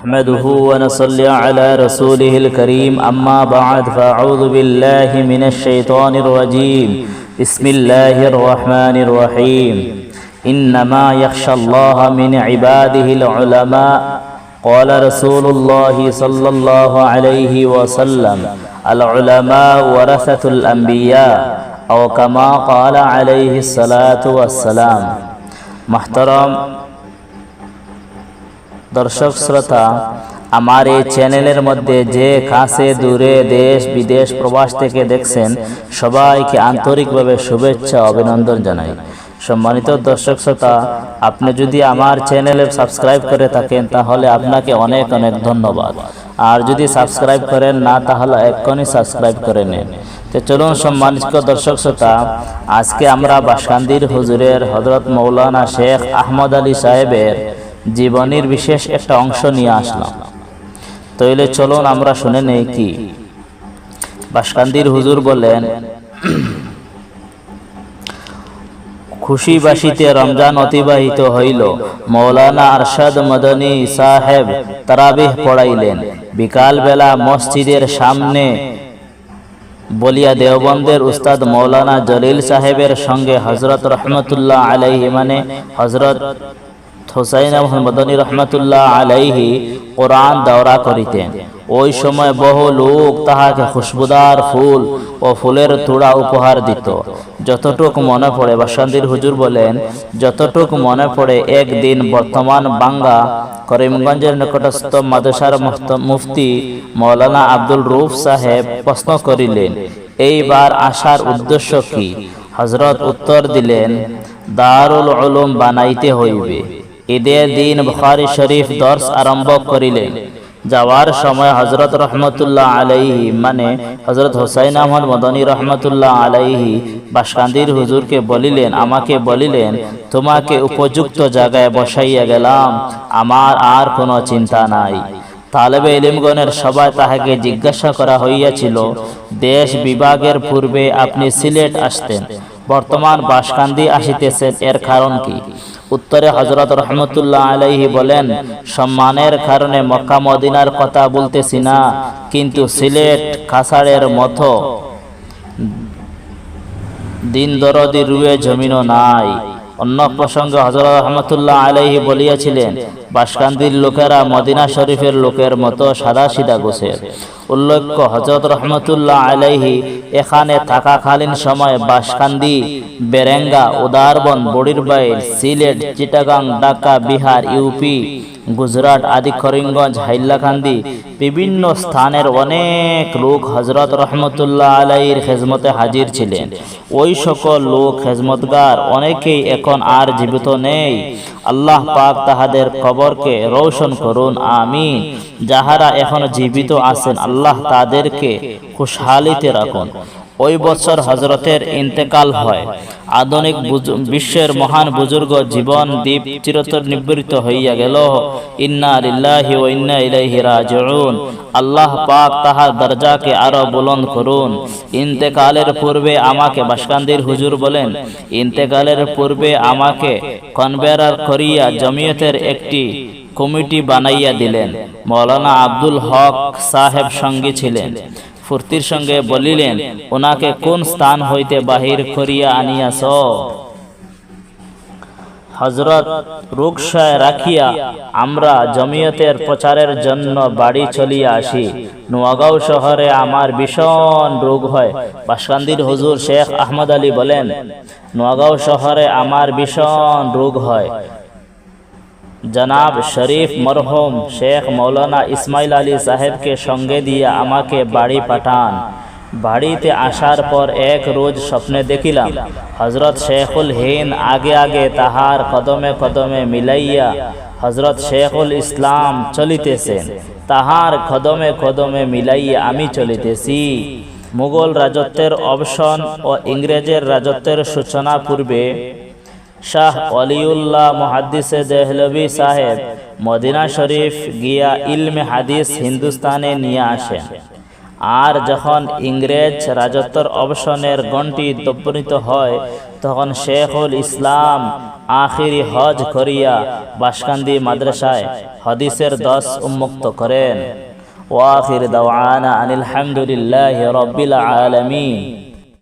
نحمده ونصلي على رسوله الكريم. أما بعد فأعوذ بالله من الشيطان الرجيم. بسم الله الرحمن الرحيم. إنما يخشى الله من عباده العلماء. قال رسول الله صلى الله عليه وسلم العلماء ورثة الأنبياء أو كما قال عليه الصلاة والسلام. محترم দর্শক শ্রোতা, আমার এই চ্যানেলের মধ্যে যে কাছে দূরে দেশ, বিদেশ প্রবাস থেকে দেখছেন, সবাইকে আন্তরিকভাবে শুভেচ্ছা, অভিনন্দন জানাই। সম্মানিত দর্শক শ্রোতা, আপনি যদি আমার চ্যানেলে সাবস্ক্রাইব করে থাকেন, তাহলে আপনাকে অনেক অনেক ধন্যবাদ। আর যদি সাবস্ক্রাইব করেন না, তাহলে এক্ষুনি সাবস্ক্রাইব করে নেন। তো চলুন, সম্মানিত দর্শক শ্রোতা, আজকে আমরা বাসকান্দির হুজুরের হজরত মৌলানা শেখ আহমদ আলী সাহেবের জীবনীর বিশেষ একটা অংশ নিয়ে আসলাম। তইলে চলুন আমরা শুনে নেই কি। বাসকান্দির হুজুর বলেন খুশি বাসিতে রমজান অতিবাহিত হইল। মৌলানা আরশাদ মদনী সাহেব তারাবিহ পড়াইলেন। বিকালবেলা মসজিদের সামনে বলিয়া দেওবন্দের উস্তাদ মৌলানা জলিল সাহেবের সঙ্গে হজরত রহমতুল্লাহ আলাইহি মানে হজরত হোসাইন মদনী রহমতুল্লাহ আলাইহি কোরআন দৌরা করিতেন। ওই সময় বহু লোক তাহাকে খুশবুদার ফুল ও ফুলের তুড়া উপহার দিত। যতটুক মনে পড়ে বাসন্তীর হুজুর বলেন, যতটুক মনে পড়ে, একদিন বর্তমান বাঙ্গা করিমগঞ্জের নিকটস্থ মাদ্রাসার মুফতি মৌলানা আব্দুল রুফ সাহেব প্রশ্ন করিলেন, এইবার আসার উদ্দেশ্য কি? হজরত উত্তর দিলেন, দারুল উলুম বানাইতে হইবে। ঈদের দিন বুখারি শরীফ দর্শ আরম্ভ করিলেন যাওয়ার সময় হজরত রহমতুল্লাহ আলাইহি মানে হজরত হোসাইন আহমদ মদনী রহমতুল্লাহ আলাইহি বাসকান্দির হুজুরকে বলিলেন, আমাকে বলিলেন, তোমাকে উপযুক্ত জায়গায় বসাইয়া গেলাম, আমার আর কোনো চিন্তা নাই। তালেবে ইলিমগণের সবাই তাহাকে জিজ্ঞাসা করা হইয়াছিল, দেশ বিভাগের পূর্বে আপনি সিলেট আসতেন, বর্তমান বাসকান্দি আসিতেছেন, এর কারণ কি? উত্তরে হজরত রহমতুল্লাহ আলাইহি বলেন, সম্মানের কারণে মক্কা মদিনার কথা বলতেছি না, কিন্তু সিলেট কাসারের মতো দিন দরদি রুয়ে জমিনও নাই। অন্য প্রসঙ্গে হজরত রহমতুল্লাহ আলাইহি বলিয়াছিলেন, বাসকান্দির লোকেরা মদিনা শরীফের লোকের মতো সাদা সিদা গোছের। উল্লেখ্য হজরত রহমতুল্লাহ আলাইহি এখানে থাকাকালীন সময়ে বাসকান্দি বেরেঙ্গা, উদারবন, বড়িরবাইল, সিলেট, চিটাগাং, ঢাকা, বিহার, ইউপি, গুজরাট আদি করিমগঞ্জ হাইল্লাকান্দি বিভিন্ন স্থানের অনেক লোক হজরত রহমতুল্লাহ আলাইর খেজমতে হাজির ছিলেন। ওই সকল লোক খেজমতগার, অনেকেই এখন আর জীবিত নেই। আল্লাহ পাক তাহাদের কবরকে রৌশন করুন, আমিন। যাহারা এখন জীবিত আছেন, আল্লাহ তাদেরকে খুশহালিতে রাখুন। ওই বছর হজরতের ইন্তেকাল হয়। আধুনিক বিশ্বের মহান বুজুর্গ জীবন দ্বীপ চিরতর নিবৃত হইয়া গেল। ইন্না লিল্লাহি ও ইন্না ইলাইহি রাজিউন। আল্লাহ পাক তাহার দরজাকে আরও বুলন্দ করুন। ইন্তেকালের পূর্বে আমাকে বাসকান্দির হুজুর বলেন, ইন্তেকালের পূর্বে আমাকে কনভেরার করিয়া জমিয়তের একটি কমিটি বানাইয়া দিলেন। মৌলানা আব্দুল হক সাহেব সঙ্গী ছিলেন। ফুর্তির সঙ্গে বলিলেন, ওনাকে কোন স্থান হইতে বাহির করিয়া আনিয়াছ? হজরত রুকসায় রাখিয়া আমরা জমিয়তের প্রচারের জন্য বাড়ি চলিয়া আসি। নোয়াগাঁও শহরে আমার ভীষণ রোগ হয়। বাসকান্দির হুজুর শেখ আহমদ আলী বলেন, নোয়াগাঁও শহরে আমার ভীষণ রোগ হয়। জনাব শরীফ মরহুম শেখ মৌলানা ইসমাইল আলী সাহেবকে সঙ্গে দিয়ে আমাকে বাড়ি পাঠান। বাড়িতে আসার পর এক রোজ স্বপ্নে দেখিলাম হজরত শেখুল হিন্দ আগে আগে তাহার কদমে কদমে মিলাইয়া হজরত শেখুল ইসলাম চলিতেছেন তাহার কদমে কদমে মিলাইয়া আমি চলিতেছি। মুঘল রাজত্বের অবসান ও ইংরেজের রাজত্বের সূচনা পূর্বে শাহ অলিউল্লাহ মহাদিসে দেহলবি সাহেব মদিনা শরীফ গিয়া ইলমে হাদিস হিন্দুস্তানে নিয়ে আসেন। আর যখন ইংরেজ রাজত্বর অবসানের গণটি দপ্পনিত হয়, তখন শেখুল ইসলাম আখিরি হজ করিয়া বাসকান্দি মাদ্রাসায় হদিসের দশ উন্মুক্ত করেন। ওয়াখির দাওয়ানা আনিল হামদুলিল্লাহ রব্বিল আলামিন।